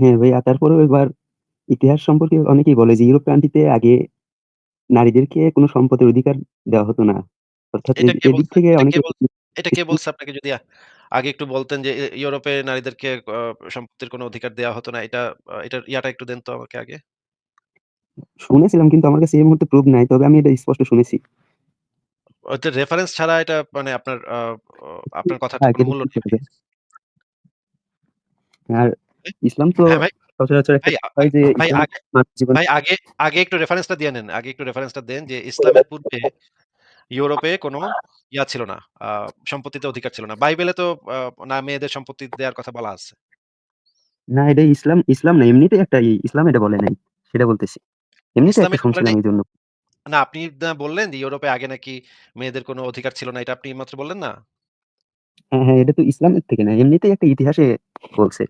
হ্যাঁ ভাইয়া তারপরেও এবার ইতিহাস সম্পর্কে অনেকেই বলে যে ইউরোপ কান্ট্রিতে আগে নারীদেরকে কোনো সম্পদের অধিকার দেওয়া হতো না। অর্থাৎ এটা কে এদিক বলছে? থেকে এটা কে অনেকে বল এটা কে বলছে আপনাকে যদি আ আগে একটু বলতেন যে এ ইউরোপে নারীদেরকে অ সম্পত্তির কোনো অধিকার দেওয়া হতো না। এটা আ এটার ইয়াটা একটু দেন তো আমাকে আগে। শুনেছিলাম কিন্তু আমার কাছে এই মুহূর্তে প্রুফ নাই। তবে আমি এটা স্পষ্ট শুনেছি। ওইটা রেফারেন্স ছাড়া এটা মানে আপনার আ অ আপনার কথাটার হ্যাঁ, কোনো মূল্য নেই। আর ইসলাম তো হ্যাঁ ভাই। সচরাচর একটা ভাই আ ভাই হয় যে ভাই আগে আগে একটু রেফারেন্সটা দিয়ে নেন। আগে একটু রেফারেন্সটা দেন যে ইসলামের পূর্বে ইউরোপে কোনো ইয়া ছিল না। সম্পত্তিতে অধিকার ছিল না। বাইবেলে তো না মেয়েদের সম্পত্তি দেওয়ার কথা বলা আছে। না এটা ইসলাম ইসলাম না এমনিতেই একটা ইসলাম এটা বলে নাই। সেটা বলতেছি। এমনিতে ইসলামে একটা শুনছিলাম নাই? এইজন্য। না আপনি বললেন যে ইউরোপে আগে নাকি মেয়েদের কোনো অধিকার ছিল না। এটা আপনি মাত্র বললেন না? হ্যাঁ, হ্যাঁ, এটা তো ইসলামের থেকে না। এমনিতেই একটা ইতিহাসে বলছে।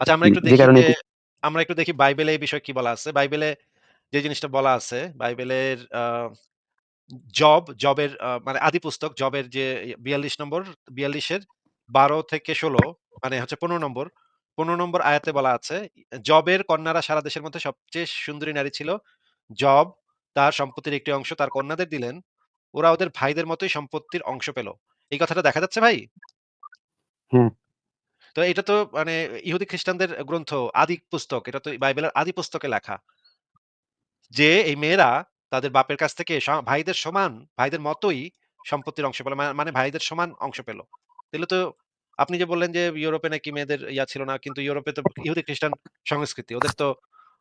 আচ্ছা আমরা একটু দেখি যে আমরা একটু দেখি বাইবেলে এই বিষয়ে কি বলা আছে। বাইবেলে যে জিনিসটা বলা আছে, বাইবেলের জব, জবের মানে আদি পুস্তক জবের যে বিয়াল্লিশ নম্বর বিয়াল্লিশের বারো থেকে ১৬ মানে হচ্ছে ১৫ নম্বর। ১৫ নম্বর আয়াতে বলা আছে, জবের কন্যারা সারা দেশের মধ্যে সবচেয়ে সুন্দরী নারী ছিল। জব তার সম্পত্তির একটি অংশ তার কন্যাদের দিলেন। ওরা ওদের ভাইদের মতোই সম্পত্তির অংশ পেল। এই কথাটা দেখা যাচ্ছে ভাই? তো এটা তো মানে ইহুদি খ্রিস্টানদের গ্রন্থ, আদি পুস্তক। এটা তো বাইবেলের আদি পুস্তকে লেখা। যে এই মেয়েরা তাদের বাপের কাছ থেকে ভাইদের সমান, ভাইদের মতোই সম্পত্তির অংশ পেল। মানে ভাইদের সমান অংশ পেল। তাইলে তো আপনি যে বললেন যে ইউরোপে নাকি মেয়েদের ইয়া ছিল না। কিন্তু ইউরোপে তো ইহুদি খ্রিস্টান সংস্কৃতি। ওদের তো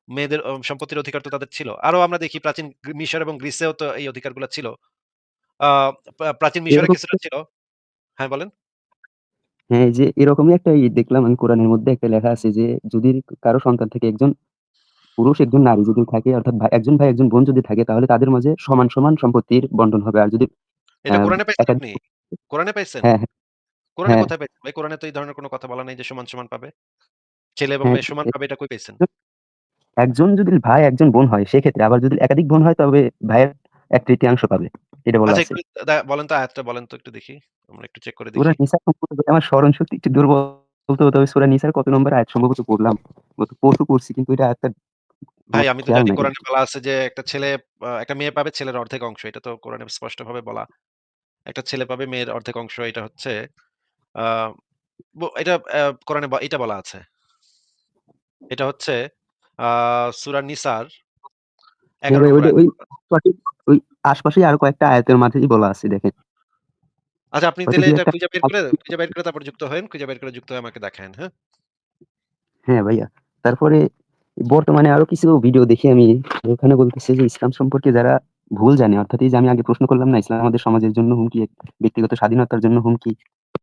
মেয়েদের সম্পত্তির অধিকার তো তাদের ছিল। আরও আমরা দেখি প্রাচীন মিশর এবং গ্রিসেও তো এই অধিকারগুলা ছিল। প্রাচীন মিশরে কিছুটা ছিল। হ্যাঁ বলেন। হ্যাঁ, এই যে এরকমই একটা ই দেখলাম আমি কোরআনের মধ্যে একটা লেখা আছে যে যদি কারও সন্তান থেকে একজন পুরুষ, একজন নারী যদি থাকে অর্থাৎ ভাই একজন ভাই, একজন বোন যদি থাকে তাহলে তাদের মাঝে সমান, সমান সম্পত্তির বন্টন হবে। আর যদি আ এটা কোরআনে পাইছেন একাধিক আপনি? কোরআনে পাইছেন? হ্যাঁ, হ্যাঁ, কোরআনে হ্যাঁ, কোথায় পাইছেন ভাই? কোরআনে তো এই ধরনের কোন কথা বলা নাই যে সমান, সমান পাবে। ছেলে এবং হ্যাঁ, মেয়ে সমান পাবে এটা কই পাইছেন? একজন যদি ভাই, একজন বোন হয় সেক্ষেত্রে। আবার যদি একাধিক বোন হয় তবে ভাইয়ের ১/৩ পাবে। এটা বলা আচ্ছা আছে। বলেন তো আয়াতটা বলেন তো একটু দেখি। আমরা একটু চেক করে দেখি সূরা। নিসা সম্পর্কে আমার স্মরণ শক্তি একটু দুর্বল তো তবে সূরা নিসার কত নম্বর আয়াত সম্ভবত পড়লাম। গত পরশু পড়ছি কিন্তু এটা আয়াতটা ভাই আমি তো জানি কোরআনে বলা আছে যে একটা ছেলে একটা মেয়ে পাবে ছেলের অর্ধেক অংশ। এটা তো কোরআনে স্পষ্টভাবে বলা। একটা ছেলে পাবে মেয়ের অর্ধেক অংশ। এটা হচ্ছে এটা কোরআনে এটা বলা আছে। এটা হচ্ছে সূরা নিসার ১১ ভাই নম্বর ওইটা আয়াতে ওই বলা আছে। সঠিক ওই আশপাশেই আরও কয়েকটা আয়াতের মাঝেই বলা আছে দেখেন। আচ্ছা আপনি তাইলে এটা খুঁজে বের করে খুঁজে বের করে তারপর যুক্ত হয়েন। খুঁজে বের করে যুক্ত হয়ে আমাকে দেখায়েন, হ্যাঁ? হ্যাঁ ভাইয়া। তারপরে বর্তমানে আরও কিছু ভিডিও দেখি আমি ওখানে বলতেছে যে ইসলাম সম্পর্কে যারা ভুল জানে অর্থাৎ এই যে আমি আগে প্রশ্ন করলাম না ইসলাম আমাদের সমাজের জন্য হুমকি, ব্যক্তিগত স্বাধীনতার জন্য হুমকি।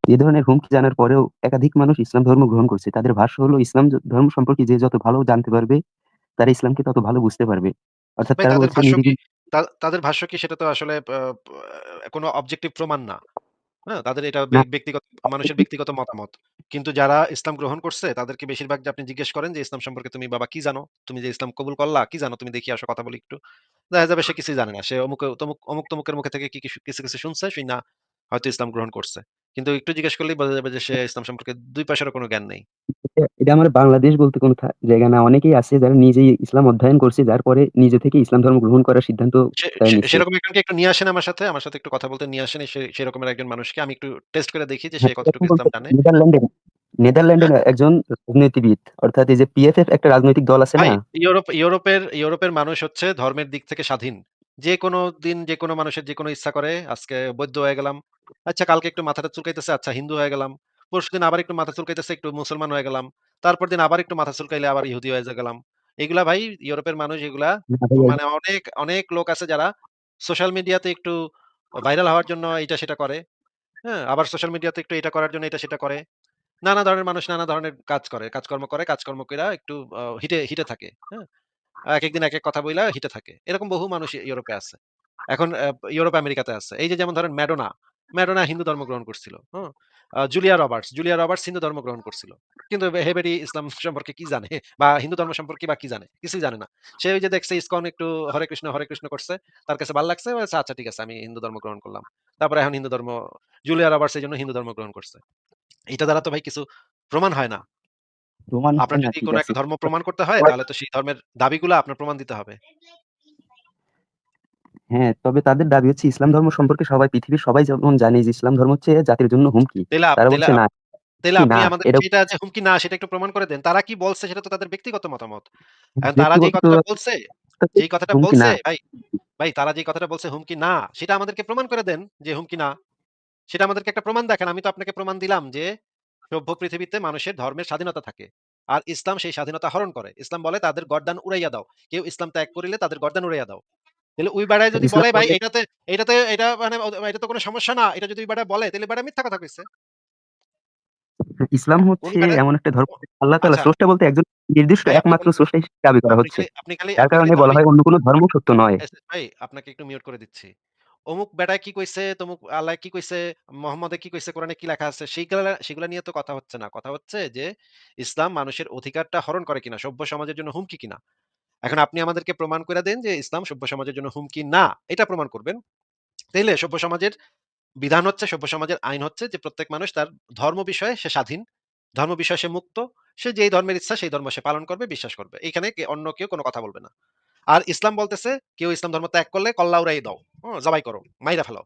এ ধরনের হুমকি জানার পরেও একাধিক মানুষ ইসলাম ধর্ম গ্রহণ করছে। তাদের ভাষ্য হলো ইসলাম ধর্ম সম্পর্কে যে যত ভালো জানতে পারবে, তারা ইসলামকে তত ভালো বুঝতে পারবে। অর্থাৎ তারা বলছে তা তাদের ভাষ্য কি সেটা তো আসলে আ অবজেক্টিভ প্রমাণ না। হ্যাঁ? তাদের এটা ব্যক্তিগত মানুষের ব্যক্তিগত মতামত। কিন্তু যারা ইসলাম গ্রহণ করছে তাদেরকে বেশিরভাগ যে আপনি জিজ্ঞেস করেন যে, "ইসলাম সম্পর্কে তুমি বাবা কি জানো? তুমি যে ইসলাম কবুল করলা, কি জানো? তুমি দেখি আসো কথা বলি একটু।" দেখা যাবে সে কিছুই জানে না। সে অমুক তমুক অমুক-তমুকের মুখে থেকে কি কিছু, কিছু, কিছু শুনছে শুইনা হয়তো ইসলাম গ্রহণ করছে। কিন্তু একটু জিজ্ঞেস করলেই বোঝা যাবে যে সে ইসলাম সম্পর্কে ২ পয়সারও কোন জ্ঞান নেই। এটা আমার বাংলাদেশ বলতে কোন জায়গা না। অনেকেই আছে যারা নিজেই ইসলাম অধ্যয়ন করছে, যার পরে নিজে থেকে ইসলাম ধর্ম গ্রহণ করার সিদ্ধান্ত। সেরকম একজনকে একটু নিয়ে আসেন আমার সাথে। আমার সাথে একটু কথা বলতে নিয়ে আসেন সেরকমের একজন মানুষকে আমি একটু টেস্ট করে দেখি যে সে হ্যাঁ, কতটুকু ইসলাম জানে। নেদারল্যান্ডের হ্যাঁ? নেদারল্যান্ডের একজন রাজনীতিবিদ অর্থাৎ এই যে পিএফএফ একটা রাজনৈতিক দল আছে না? ইউরোপ ইউরোপের ইউরোপের মানুষ হচ্ছে ধর্মের দিক থেকে স্বাধীন। যেকোনো দিন যেকোনো মানুষের যেকোনো ইচ্ছা করে আজকে বৌদ্ধ হয়ে গেলাম। আচ্ছা কালকে একটু মাথাটা চুলকাইতেছে আচ্ছা হিন্দু হয়ে গেলাম। পরশুদিন আবার একটু মাথা চুলকাইতেছে একটু মুসলমান হয়ে গেলাম। তারপর দিন আবার একটু মাথা চুলকাইলে আবার ইহুদি হয়ে গেলাম। এগুলা ভাই ইউরোপের মানুষ এগুলা মানে অনেক, অনেক লোক আছে যারা সোশ্যাল মিডিয়াতে একটু ভাইরাল হওয়ার জন্য এইটা সেটা করে। হ্যাঁ? আবার সোশ্যাল মিডিয়াতে একটু এটা করার জন্য এটা সেটা করে। নানা ধরনের মানুষ নানা ধরনের কাজ করে। কাজকর্ম করে, কাজকর্ম কইরা একটু হিটে হিটে থাকে। হ্যাঁ? এক একদিন এক এক কথা বইলা হিটে থাকে। এরকম বহু মানুষ ইউরোপে আছে। এখন ইউরোপ আমেরিকাতে আছে। এই যে যেমন ধরেন ম্যাডোনা, ম্যাডোনা হিন্দু ধর্ম গ্রহণ করছিল। আ Julia Roberts, Julia Roberts Hindu ধর্ম গ্রহণ করছিল। কিন্তু হে বেডি ইসলাম সম্পর্কে কি জানে? বা হিন্দু ধর্ম সম্পর্কে বা কি জানে? কিছুই জানে না। সে ওই যে দেখছে ইসকন একটু হরে কৃষ্ণ, হরে কৃষ্ণ করছে। তার কাছে ভালো লাগছে। আচ্ছা ঠিক আছে আমি হিন্দু ধর্ম গ্রহণ করলাম। তারপরে এখন হিন্দু ধর্ম জুলিয়া রবার্টস এই জন্য হিন্দু ধর্ম গ্রহণ করছে। এটা দ্বারা তো ভাই কিছু প্রমাণ হয় না। প্রমাণ আপনার যদি কোনো। একটা ধর্ম প্রমাণ করতে হয় হয় তাহলে তো সেই ধর্মের দাবিগুলা আপনার প্রমাণ দিতে হবে। হ্যাঁ, তবে তাদের দাবি হচ্ছে ইসলাম ধর্ম সম্পর্কে সবাই পৃথিবীর সবাই যেমন জানে যে ইসলাম ধর্ম হচ্ছে জাতির জন্য হুমকি। তারা বলছে না, আপনি সেটা হুমকি না সেটা একটু প্রমাণ করে দেন। তারা কি বলছে সেটা তো তাদের ব্যক্তিগত মতামত। তারা যেই কথাটা বলছে, যেই কথাটা বলছে ভাই, ভাই তারা যেই কথাটা বলছে হুমকি না, সেটা আমাদেরকে প্রমাণ করে দেন যে হুমকি না। সেটা আমাদেরকে একটা প্রমাণ দেখান। আমি তো আপনাকে প্রমাণ দিলাম যে সভ্য পৃথিবীতে মানুষের ধর্মের স্বাধীনতা থাকে। আর ইসলাম সেই স্বাধীনতা হরণ করে। ইসলাম বলে তাদের গর্দান উড়াইয়া দাও। কেউ ইসলাম ত্যাগ করিলে তাদের গর্দান উড়াইয়া দাও। তাহলে ওই বেড়ায় যদি বলে ভাই এটাতে এটাতে এটা মানে এটা তো কোনো সমস্যা না। এটা যদি বলে তাহলে বেড়া মিথ্যা কথা কইছে। ইসলাম হচ্ছে এমন একটা ধর্ম আল্লাহ তাআলা আচ্ছা। স্রষ্টা বলতে একজন নির্দিষ্ট একমাত্র স্রষ্টা হিসেবে দাবি করা হচ্ছে। আপনি খালি যার কারণে বলা হয় অন্য কোন ধর্ম সত্য নয়। ভাই আপনাকে একটু মিউট করে দিচ্ছি। অমুক বেটায় কি কইছে, তমুক আল্লাহ কি কইছে, মোহাম্মদে কি কইছে, কোরআনে কি লেখা আছে সেইগুলা সেগুলা নিয়ে তো কথা হচ্ছে না। কথা হচ্ছে যে ইসলাম মানুষের অধিকারটা হরণ করে কিনা, সভ্য সমাজের জন্য হুমকি কিনা। এখন আপনি আমাদেরকে প্রমাণ করে দেন যে ইসলাম সভ্য সমাজের জন্য হুমকি না। এটা প্রমাণ করবেন। তাইলে সভ্য সমাজের বিধান হচ্ছে, সভ্য সমাজের আইন হচ্ছে যে প্রত্যেক মানুষ তার ধর্ম বিষয়ে সে স্বাধীন। ধর্ম বিষয়ে সে মুক্ত। সে যেই ধর্মের ইচ্ছা সেই ধর্ম সে পালন করবে, বিশ্বাস করবে। এইখানে কে অন্য কেউ কোন কথা বলবে না। আর ইসলাম বলতেছে কেউ ইসলাম ধর্ম ত্যাগ করলে কল্লা উড়াই দাও। হুম? জবাই করো, মাইরা ফেলাও।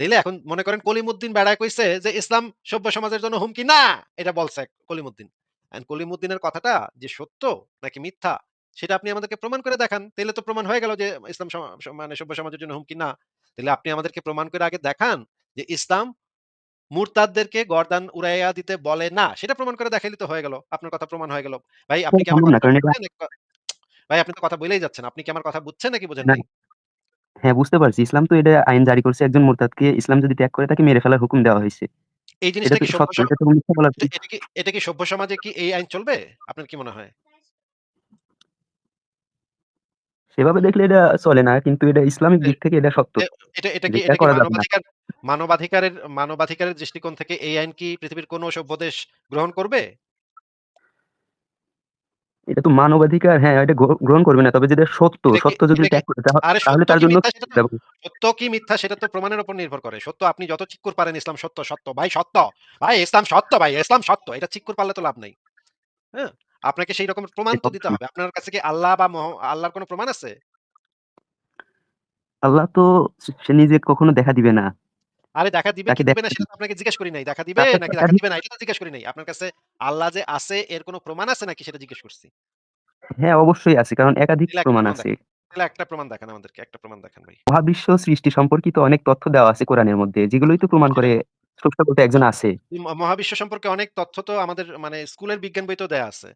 তাইলে এখন মনে করেন কলিমুদ্দিন বেড়ায় কইছে যে ইসলাম সভ্য সমাজের জন্য হুমকি না। এটা বলছে কলিমুদ্দিন। এখন কলিমুদ্দিনের কথাটা যে সত্য নাকি মিথ্যা সেটা আপনি আমাদেরকে প্রমাণ করে দেখান। তাইলে তো প্রমাণ হয়ে গেল যে ইসলাম মানে সভ্য সমাজের জন্য হুমকি না। তাইলে আপনি আমাদেরকে প্রমাণ করে আগে দেখান যে ইসলাম মুরতাদদেরকে গর্দান উড়াইয়া দিতে বলে না। সেটা প্রমাণ করে দেখাইলে তো হয়ে গেল। আপনার কথা প্রমাণ হয়ে গেল। ভাই আপনি কি আমার ভাই আপনি তো কথা বইলেই যাচ্ছেন। আপনি কি আমার কথা বুঝছেন নাকি বুঝেন না নাই? হ্যাঁ, বুঝতে পারছি। ইসলাম তো এটা আইন জারি করছে একজন মুরতাদকে ইসলাম যদি ত্যাগ করে তাকে মেরে ফেলার হুকুম দেওয়া হয়েছে এই জিনিসটা এটা কি সভ্য সমাজে কি এই আইন চলবে? আপনার কি মনে হয়? সেভাবে দেখলে এটা চলে না। কিন্তু এটা ইসলামিক দিক থেকে এটা সত্য। এটা এটা কি এটা। মানবাধিকার মানবাধিকারের মানবাধিকারের দৃষ্টিকোণ থেকে এই আইন কি পৃথিবীর কোন সভ্য দেশ গ্রহণ করবে? এটা তো মানবাধিকার হ্যাঁ, এটা গ্র গ্রহণ করবে না। তবে যেটা সত্য, সত্য যদি ত্যাগ করে তাহলে তার জন্য মিথ্যা সেটা তো সত্য কি মিথ্যা সেটা তো প্রমাণের উপর নির্ভর করে। সত্য আপনি যত চিৎকুর পারেন ইসলাম সত্য, সত্য। ভাই সত্য। ভাই ইসলাম সত্য ভাই, ইসলাম সত্য। এটা চিৎকুর পারলে তো লাভ নাই। হ্যাঁ? আপনাকে সেই রকমের প্রমাণ তো দিতে হবে। আপনার কাছে কি আল্লাহ বা আল্লাহর কোন প্রমাণ আছে? আল্লাহ তো সে নিজে কখনো দেখা দিবে না। আরে দেখা দিবে কি দিবে না সেটা তো আপনাকে জিজ্ঞেস করি নাই। দেখা দিবে নাকি দেখা দিবে না এটা তো জিজ্ঞেস করি নাই। আপনার কাছে আল্লাহ যে আছে এর কোন প্রমাণ আছে নাকি সেটা জিজ্ঞেস করছি। হ্যাঁ, অবশ্যই আছে। কারণ একাধিক প্রমাণ আছে। একটা প্রমাণ দেখান আমাদেরকে। একটা প্রমাণ দেখান ভাই। মহাবিশ্ব সৃষ্টি সম্পর্কিত অনেক তথ্য দেওয়া আছে কোরআনের মধ্যে। যেগুলোই তো প্রমাণ করে স্রষ্টা বলতে একজন আছে। মহাবিশ্ব সম্পর্কে অনেক তথ্য তো আমাদের মানে স্কুলের বিজ্ঞান বইতেও দেয়া আছে।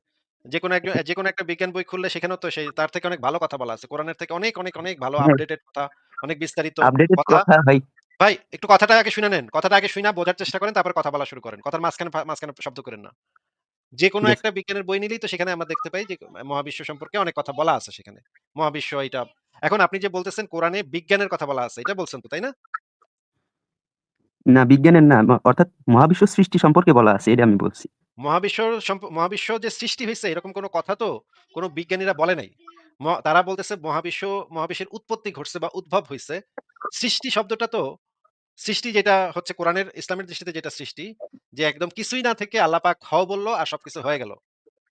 যেকোনো একজন যেকোনো একটা বিজ্ঞান বই খুললে সেখানেও তো সেই তার থেকে অনেক ভালো কথা বলা আছে। কোরআনের থেকে অনেক, অনেক, অনেক ভালো হ্যাঁ, আপডেটেড কথা, অনেক বিস্তারিত কথা। ভাই ভাই একটু কথাটা আগে শুইনা নেন। কথাটা আগে শুইনা বোঝার চেষ্টা করেন তারপর কথা বলা শুরু করেন। কথার মাঝখানে মাঝখানে শব্দ কইরেন না। ঠিক আছে। একটা বিজ্ঞানের বই নিলেই তো সেখানে আমরা দেখতে পাই যে মহাবিশ্ব সম্পর্কে অনেক কথা বলা আছে সেখানে। মহাবিশ্ব এটা এখন আপনি যে বলতেছেন কোরআনে বিজ্ঞানের কথা বলা আছে। এটা বলছেন তো, তাই না? না বিজ্ঞানের না অর্থাৎ মহাবিশ্ব সৃষ্টি সম্পর্কে বলা আছে এটা আমি বলছি। মহাবিশ্ব মহাবিশ্ব যে সৃষ্টি হইছে, এরকম কোন কথা তো কোন বিজ্ঞানীরা বলে নাই। তারা বলতেছে মহাবিশ্ব, মহাবিশ্বের উৎপত্তি ঘটছে বা উদ্ভব হইছে। সৃষ্টি শব্দটা তো, সৃষ্টি যেটা হচ্ছে কোরআনের ইসলামের দৃষ্টিতে যেটা সৃষ্টি, যে একদম কিছুই না থেকে আল্লাহ পাক হও বলল আর সবকিছু হয়ে গেল।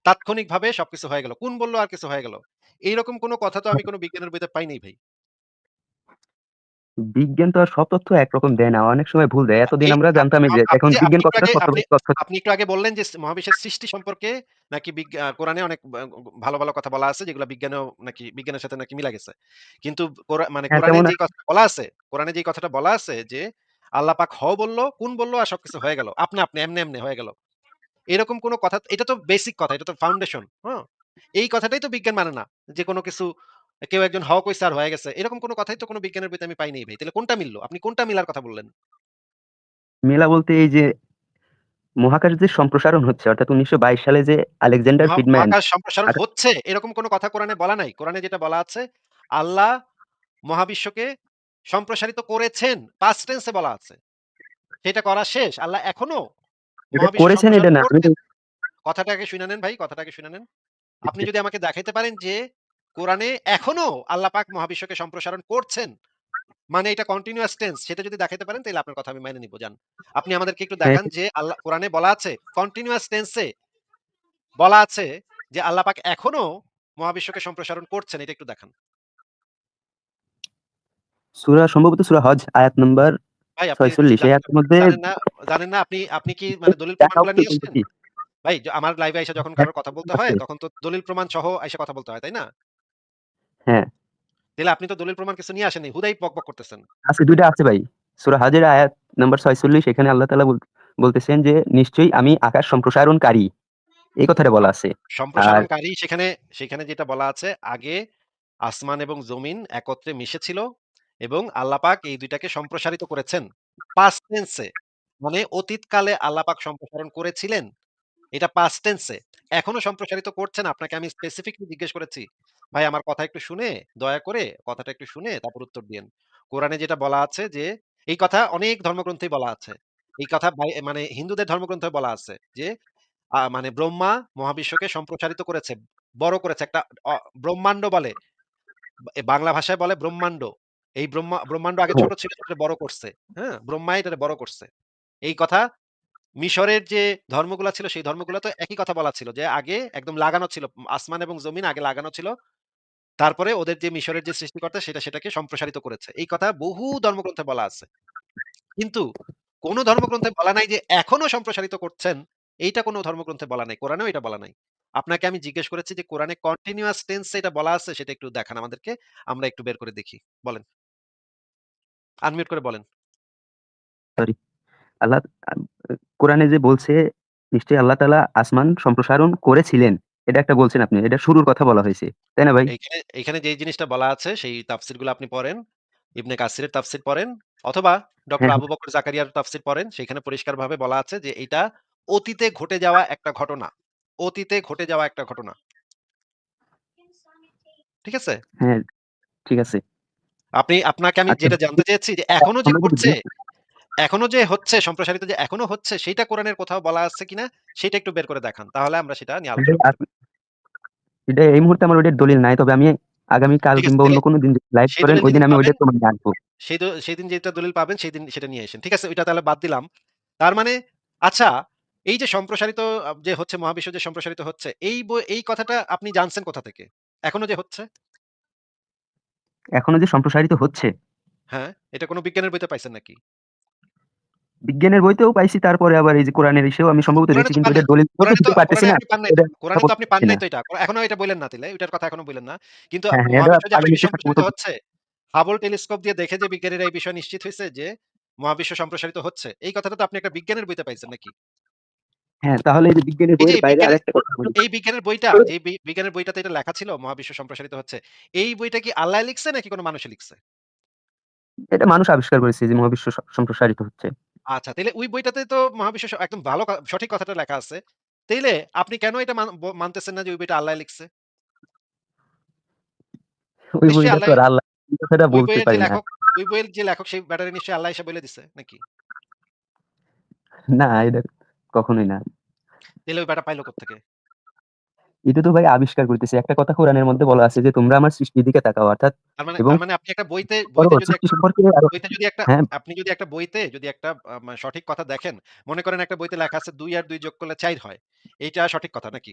তাৎক্ষণিকভাবে সবকিছু হয়ে গেল। কোন বলল আর কিছু হয়ে গেল। এইরকম কোনো কথা তো আমি কোনো বিজ্ঞানের বইতে পাই নাই ভাই। বিজ্ঞান তো আর সব তথ্য একরকম দেয় না। অনেক সময় ভুল দেয়। এতদিন আমরা জানতামই যে এখন বিজ্ঞান কতটা তথ্য আপনি একটু আগে বললেন যে মহাবিশ্বের সৃষ্টি সম্পর্কে নাকি কোরআনে অনেক ভালো, ভালো কথা বলা আছে যেগুলা বিজ্ঞানেও নাকি বিজ্ঞানের সাথে নাকি মিলা গেছে। কিন্তু মানে হ্যাঁ, কোরআনে যেই কথাটা বলা আছে, কোরআনে যেই কথাটা বলা আছে যে আল্লাহ পাক হও বলল, কুন বলল আর সবকিছু হয়ে গেল। আপনা আপনি এমনি এমনে হয়ে গেল। এরকম কোন কথা এটা তো বেসিক কথা, এটা তো ফাউন্ডেশন, হ্যাঁ? এই কথাটাই তো বিজ্ঞান মানে না। যে কোনো কিছু কেউ একজন হও কইছে আর হয়ে গেছে। এরকম কোন কথাই তো কোন বিজ্ঞানের বইতে আমি পাই নাই ভাই। তাইলে কোনটা মিলল? আপনি কোনটা মিলার কথা বললেন? মেলা বলতে এই যে মহাকাশ যে সম্প্রসারণ হচ্ছে অর্থাৎ ১৯২২ সালে যে আলেকজান্ডার মহা ফ্রিডম্যান মহাকাশ সম্প্রসারণ হচ্ছে এরকম কোন কথা কোরআনে বলা নাই। কোরআনে যেটা বলা আছে, আল্লাহ মহাবিশ্বকে সম্প্রসারিত করেছেন। past tense এ বলা আছে। সেটা করা শেষ। আল্লাহ এখনও করেছেন এটা না। আমি তো করছেন। কথাটা আগে শুইনা নেন ভাই, কথাটাকে শুনে নেন। আপনি যদি আমাকে দেখাইতে পারেন যে কোরআনে এখনও আল্লাহ পাক মহাবিশ্বকে সম্প্রসারণ করছেন। মানে এটা কন্টিনিউয়াস টেন্স সেটা যদি দেখাইতে পারেন তাইলে আপনার কথা আমি মাইনে নিব যান। আপনি আমাদেরকে একটু হ্যাঁ, দেখান যে আল্লাহ কোরআনে বলা আছে কন্টিনিউয়াস টেন্স বলা আছে যে আল্লাহ পাক এখনও মহাবিশ্বকে সম্প্রসারণ করছেন এটা একটু দেখান। সূরা সম্ভবত সূরা হজ আয়াত নাম্বার ৪৬ এই আয়াতের মধ্যে জানেন না আপনি আপনি কি মানে দলিল প্রমাণগুলা নিয়ে আসছেন? ভাই আমার লাইভে আইসা যখন হ্যাঁ, কারোর কথা বলতে হয় তখন তো দলিল প্রমাণ সহ আইসা কথা বলতে হয়, তাই না? হ্যাঁ। তাইলে আপনি তো দলিল প্রমাণ কিছু নিয়ে আসেন নাই। হুদাই করতেছেন। আছে ২ টা আছে ভাই। সূরা হজের আয়াত নাম্বার ৪৬ এখানে আল্লাহ তাআলা বলতেছেন যে, "নিশ্চয়ই আমি আকাশ সম্প্রসারণকারী।" এই কথাটা বলা আছে। সম্প্রসারণকারী সেখানে সেখানে যেটা বলা আছে আগে আসমান এবং জমিন একত্রে মিশেছিল এবং আল্লাহ পাক এই দুইটাকে সম্প্রসারিত করেছেন। tense এ মানে অতীতকালে আল্লাহ পাক সম্প্রসারণ করেছিলেন। এটা past tense এখনও সম্প্রসারিত করছেন। আপনাকে আমি স্পেসিফিকলি জিজ্ঞেস করেছি। ভাই আমার কথা একটু শুনে দয়া করে কথাটা একটু শুনে তারপর উত্তর দিয়েন। কোরআনে যেটা বলা আছে যে এই কথা অনেক ধর্মগ্রন্থেই বলা আছে। এই কথা মানে হিন্দুদের ধর্মগ্রন্থে বলা আছে যে মানে ব্রহ্মা মহাবিশ্বকে সম্প্রসারিত করেছে। বড় করেছে একটা ব্রহ্মাণ্ড বলে। বাংলা ভাষায় বলে ব্রহ্মাণ্ড। এই ব্রহ্মা ব্রহ্মাণ্ড আগে ছোট ছিল বড় করছে। হ্যাঁ? ব্রহ্মাই এটারে বড় করছে। এই কথা মিশরের যে ধর্মগুলা ছিল, সেই ধর্মগুলাতেও একই কথা বলা ছিল যে আগে একদম লাগানো ছিল। আসমান এবং জমিন আগে লাগানো ছিল। তারপরে ওদের যে মিশরের যে সৃষ্টিকর্তা, সেটা সেটাকে সম্প্রসারিত করেছে। এই কথা বহু ধর্মগ্রন্থে বলা আছে। কিন্তু কোন ধর্মগ্রন্থে বলা নাই যে এখনও সম্প্রসারিত করছেন। এইটা কোন ধর্মগ্রন্থে বলা নাই। কোরআনেও এটা বলা নাই। আপনাকে আমি জিজ্ঞেস করেছি যে কোরআনে কন্টিনিউয়াস টেন্স এটা বলা আছে সেটা একটু দেখান আমাদেরকে। আমরা একটু বের করে দেখি। বলেন। আনমিউট করে বলেন। সরি। আল্লাহ কোরআনে যে বলছে, নিশ্চয়ই আল্লাহ তাআলা আসমান সম্প্রসারণ করেছিলেন। এটা একটা বলছেন আপনি। এটা শুরুর কথা বলা হইছে। তাই না ভাই? এইখানে যেই জিনিসটা বলা আছে সেই তাফসিরগুলো আপনি পড়েন। ইবনে কাসিরের তাফসির পড়েন অথবা ডক্টর হ্যাঁ, আবু হ্যাঁ। বকর জাকারিয়ার তাফসির পড়েন। সেখানে পরিষ্কারভাবে বলা আছে যে এটা অতীতে ঘটে যাওয়া একটা ঘটনা। অতীতে ঘটে যাওয়া একটা ঘটনা। ঠিক আছে? হ্যাঁ, ঠিক আছে। আপনি আপনাকে আমি আচ্ছা যেটা জানতে চেয়েছি যে এখনও যে ঘটছে, এখনও যে হচ্ছে সম্প্রসারিত যে এখনও হচ্ছে সেইটা কোরআনের কোথাও বলা আছে কিনা সেটা একটু বের করে দেখান। তাহলে আমরা সেটা নিয়ে আলোচনা এটা এই মুহূর্তে আমার ওইটার দলিল নাই। তবে আমি আগামীকাল ঠিক আছে কিংবা অন্য কোনো দিন লাইভ করেন ঐদিন যেদিন আমি প্রমাণ নিয়ে আসব। সেই দ সেদিন যেটা দলিল পাবেন সেদিন সেটা নিয়ে এসেন। ঠিক আছে? ওইটা তাহলে বাদ দিলাম। তার মানে আচ্ছা এই যে সম্প্রসারিত যে হচ্ছে মহাবিশ্ব যে সম্প্রসারিত হচ্ছে এই এই কথাটা আপনি জানছেন কোথা থেকে? এখনও যে হচ্ছে? এখনও যে সম্প্রসারিত হচ্ছে। হ্যাঁ, এটা কোনো বিজ্ঞানের বইতে পাইছেন নাকি? বিজ্ঞানের বইতেও পাইছি তারপরে আবার এই যে কোরআনের ইসেও আমি সম্ভবত দেখছি কিন্তু। এটার দলিল তো কোরআনে পারতেছি না। এটা কোরআনে তো আপনি পান নাই তো এটা। এখনও এটা বইলেন না তাইলে। ওইটার কথা এখনও বইলেন না। কিন্তু হ্যাঁ, হ্যাঁ, এটা হচ্ছে, হাবল টেলিস্কোপ দিয়ে দেখে যে বিজ্ঞানীরা এই বিষয়ে নিশ্চিত হইছে যে মহাবিশ্ব সম্প্রসারিত হচ্ছে। এই কথাটা তো আপনি একটা বিজ্ঞানের বইতে পাইছেন নাকি? হ্যাঁ, তাহলে এই যে বিজ্ঞানের বইয়ের বাইরে আরেকটা কথা বলি। এই বিজ্ঞানের বইটা যে বিজ্ঞানের বইটাতে এটা লেখা ছিল মহাবিশ্ব সম্প্রসারিত হচ্ছে। এই বইটা কি আল্লাহ লিখছে নাকি কোন মানুষে লিখছে? এটা মানুষ আবিষ্কার করেছে যে মহাবিশ্ব সম্প্রসারিত হচ্ছে। আচ্ছা, তাহলে ওই বইটাতে তো মহাবিশ্ব স একদম ভালো কা সঠিক কথাটা লেখা আছে। তাইলে আপনি কেন এটা মান ব মানতেছেন না যে ওই বইটা আল্লাহ লিখছে? ওই নিশ্চয়ই বইটা তো আল্লাহ আর আল্লাহ এই কথাটা ওই বলতে বইয়ের যে পারি না। লেখক ওই বইয়ের যে লেখক সেই ব্যাটারে নিশ্চয়ই আল্লাহ এসে বলে দিছে নাকি? না, এটা কখনোই না। তাইলে ওই ব্যাটা পাইলো কোত্থেকে? এটা তো ভাই আবিষ্কার করতেছে। একটা কথা কোরআনের মধ্যে বলা আছে যে, "তোমরা আমার সৃষ্টির দিকে তাকাও।" অর্থাৎ মানে এবং মানে আপনি একটা বইতে বইতে যদি একটা বইতে যদি একটা হ্যাঁ, আপনি যদি একটা বইতে যদি একটা সঠিক কথা দেখেন, মনে করেন একটা বইতে লেখা আছে ২ আর ২ যোগ করলে ৪ হয়। এইটা সঠিক কথা নাকি?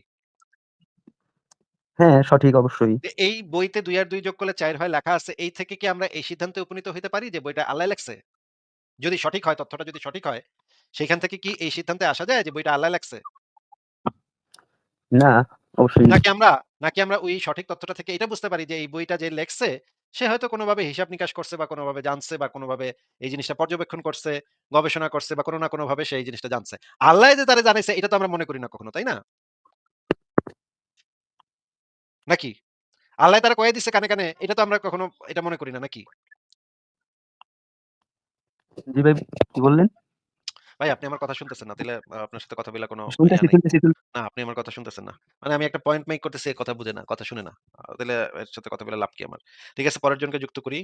হ্যাঁ, সঠিক অবশ্যই। এই বইতে ২ আর ২ যোগ করলে ৪ হয় লেখা আছে। এই থেকে কি আমরা এই সিদ্ধান্তে উপনীত হতে পারি যে বইটা আল্লাহ লেখছে? যদি সঠিক হয়, তথ্যটা যদি সঠিক হয়, সেখান থেকে কি এই সিদ্ধান্তে আসা যায় যে বইটা আল্লাহ লেখছে? না। নাকি আমরা নাকি আমরা ওই সঠিক তথ্যটা থেকে এটা বুঝতে পারি যে এই বইটা যে লেখছে, সে হয়তো কোনভাবে হিসাব নিকাশ করছে বা কোনভাবে জানছে বা কোনভাবে এই জিনিসটা পর্যবেক্ষণ করছে, গবেষণা করছে বা কোন না কোনভাবে সে এই জিনিসটা জানছে। আল্লাহ যে তারা জানাইছে এটা তো আমরা মনে করি না কখনো, তাই না? নাকি? আল্লাহ তারা কইয়া দিছে কানে, কানে এটা তো আমরা কখনো এটা মনে করি না নাকি? জি ভাই, কি বললেন? ভাই আপনি আমার কথা শুনতেছেন না। তাহলে আপনার সাথে কথা বলা কোনো শুনতেছি, শুনতেছি, না, আপনি আমার কথা শুনতেছেন না। মানে আমি একটা পয়েন্ট মেক করতেছি, কথা বুঝে না, কথা শুনে না। তাহলে এর সাথে কথা বলে লাভ কি আমার? ঠিক আছে, পরের জনকে যুক্ত করি।